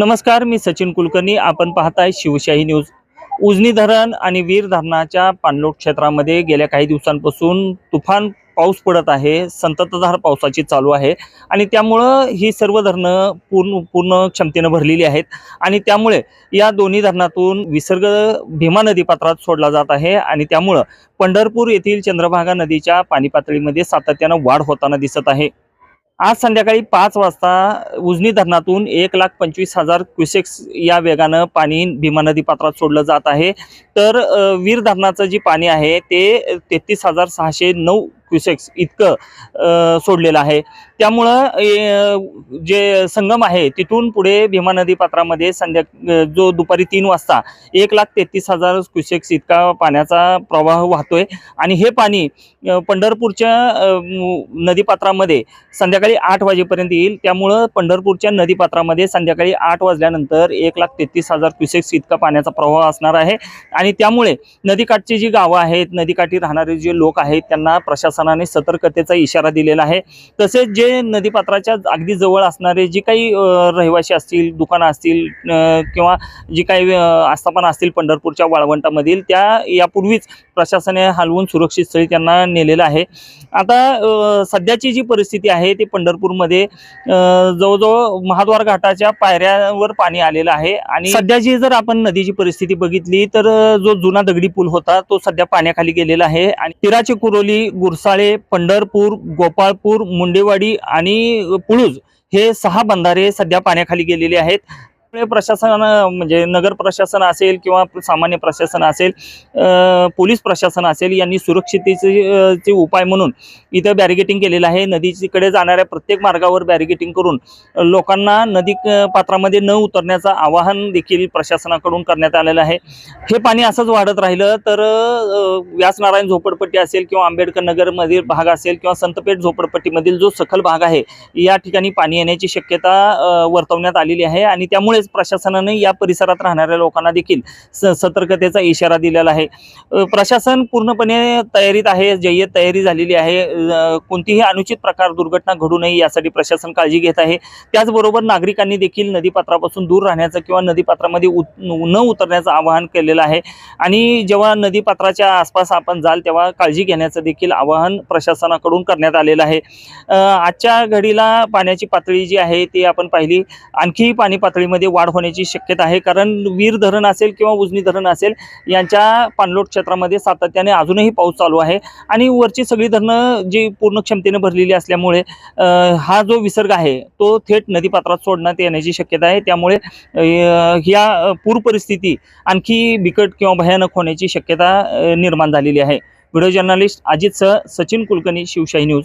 नमस्कार मी सचिन कुलकर्णी. आपण पाहताय शिवशाही न्यूज. उजनी धरण आणि वीर धरणाच्या पाणलोट क्षेत्रामध्ये गेल्या काही दिवसांपासून तुफान पाऊस पडत आहे संततधार पावसाची चालू आहे आणि त्यामुळं ही सर्व धरणं पूर्ण पूर्ण क्षमतेनं भरलेली आहेत आणि त्यामुळे या दोन्ही धरणातून विसर्ग भीमा नदीपात्रात सोडला जात आहे आणि त्यामुळं पंढरपूर येथील चंद्रभागा नदीच्या पाणी पातळीमध्ये सातत्यानं वाढ होताना दिसत आहे. आज संध्याकाळी पाच वाजता उजनी धरणातून एक लाख पंचवीस हजार क्युसेक्स या वेगानं पाणी भीमा नदी पात्रात सोडलं जात आहे. तर वीर धरणाचं जे पाणी आहे ते तेहतीस हजार सहाशे नऊ क्युसेक्स इतकं सोडलेलं आहे. त्यामुळं जे संगम आहे तिथून पुढे भीमा नदी पात्रामध्ये संध्या जो दुपारी तीन वाजता एक लाख तेहतीस हजार क्युसेक्स इतका पाण्याचा प्रवाह वाहतोय. आणि हे पाणी पंढरपूरच्या नदीपात्रामध्ये संध्याकाळी आठ वाजेपर्यंत येईल. त्यामुळं पंढरपूरच्या नदीपात्रामध्ये संध्याकाळी आठ वाजल्यानंतर एक लाख तेहतीस हजार क्युसेक्स इतका पाण्याचा प्रवाह असणार आहे. आणि त्यामुळे नदीकाठची जी गावं आहेत नदीकाठी राहणारे जे लोक आहेत त्यांना प्रशासन प्रशासनाने सतर्कतेचा इशारा दिलेला आहे. तसेच जे नदीपात्राच्या अगदी जवळ असणारे जे काही रहिवासी असतील दुकानं असतील किंवा जी काही अ, आस्थापना असतील पंढरपूरच्या वाळवंटामधील त्या यापूर्वीच प्रशासनाने हलवून सुरक्षित स्थळी त्यांना नेलेलं आहे. आता सध्याची जी परिस्थिती आहे ती पंढरपूरमध्ये जवळजवळ महाद्वार घाटाच्या पायऱ्यावर पाणी आलेलं आहे आणि सध्याची जर आपण नदीची परिस्थिती बघितली तर जो जुना दगडी पूल होता तो सध्या पाण्याखाली गेलेला आहे आणि तिराची कुरोली गुरसाळे पंढरपूर गोपाळपूर मुंडेवाडी आणि पुळूज हे सहा बंधारे सध्या पाण्याखाली गेलेले आहेत. प्रशासन म्हणजे नगर प्रशासन असेल किंवा सामान्य प्रशासन असेल पोलीस प्रशासन असेल यांनी सुरक्षितेचे चे उपाय म्हणून इथं बॅरिगेटिंग केलेलं आहे. नदीकडे जाणाऱ्या प्रत्येक मार्गावर बॅरिगेटिंग करून लोकांना नदी पात्रामध्ये न उतरण्याचं आवाहन देखील प्रशासनाकडून करण्यात आलेलं आहे. हे पाणी असंच वाढत राहिलं तर व्यासनारायण झोपडपट्टी असेल किंवा आंबेडकर नगरमधील भाग असेल किंवा संतपेठ झोपडपट्टीमधील जो सखल भाग आहे या ठिकाणी पाणी येण्याची शक्यता वर्तवण्यात आलेली आहे. आणि त्यामुळे त्यामुळेच प्रशासनाने या परिसरात राहणाऱ्या लोकांना देखील स सतर्कतेचा इशारा दिलेला आहे. प्रशासन पूर्णपणे तयारीत आहे जय्यत तयारी झालेली आहे. कोणतीही अनुचित प्रकार दुर्घटना घडू नये यासाठी प्रशासन काळजी घेत आहे. त्याचबरोबर नागरिकांनी देखील नदीपात्रापासून दूर राहण्याचं किंवा नदीपात्रामध्ये उत न उतरण्याचं आवाहन केलेलं आहे. आणि जेव्हा नदीपात्राच्या आसपास आपण जाल तेव्हा काळजी घेण्याचं देखील आवाहन प्रशासनाकडून करण्यात आलेलं आहे. आजच्या घडीला पाण्याची पातळी जी आहे ती आपण पाहिली. आणखीही पाणी पातळीमध्ये वाढ होण्याची शक्यता आहे. कारण वीर धरण असेल किंवा उजनी धरण असेल यांच्या पाणलोट क्षेत्रामध्ये सातत्याने अजूनही पाऊस चालू आहे. आणि वरची सगळी धरणं जी पूर्ण क्षमतेने भरलेली असल्यामुळे हा जो विसर्ग आहे तो थेट नदीपात्रात सोडण्यात येण्याची शक्यता आहे. त्यामुळे ह्या पूर परिस्थिती आणखी बिकट किंवा भयानक होण्याची शक्यता निर्माण झालेली आहे. व्हिडिओ जर्नलिस्ट अजित सह सचिन कुलकर्णी शिवशाही न्यूज.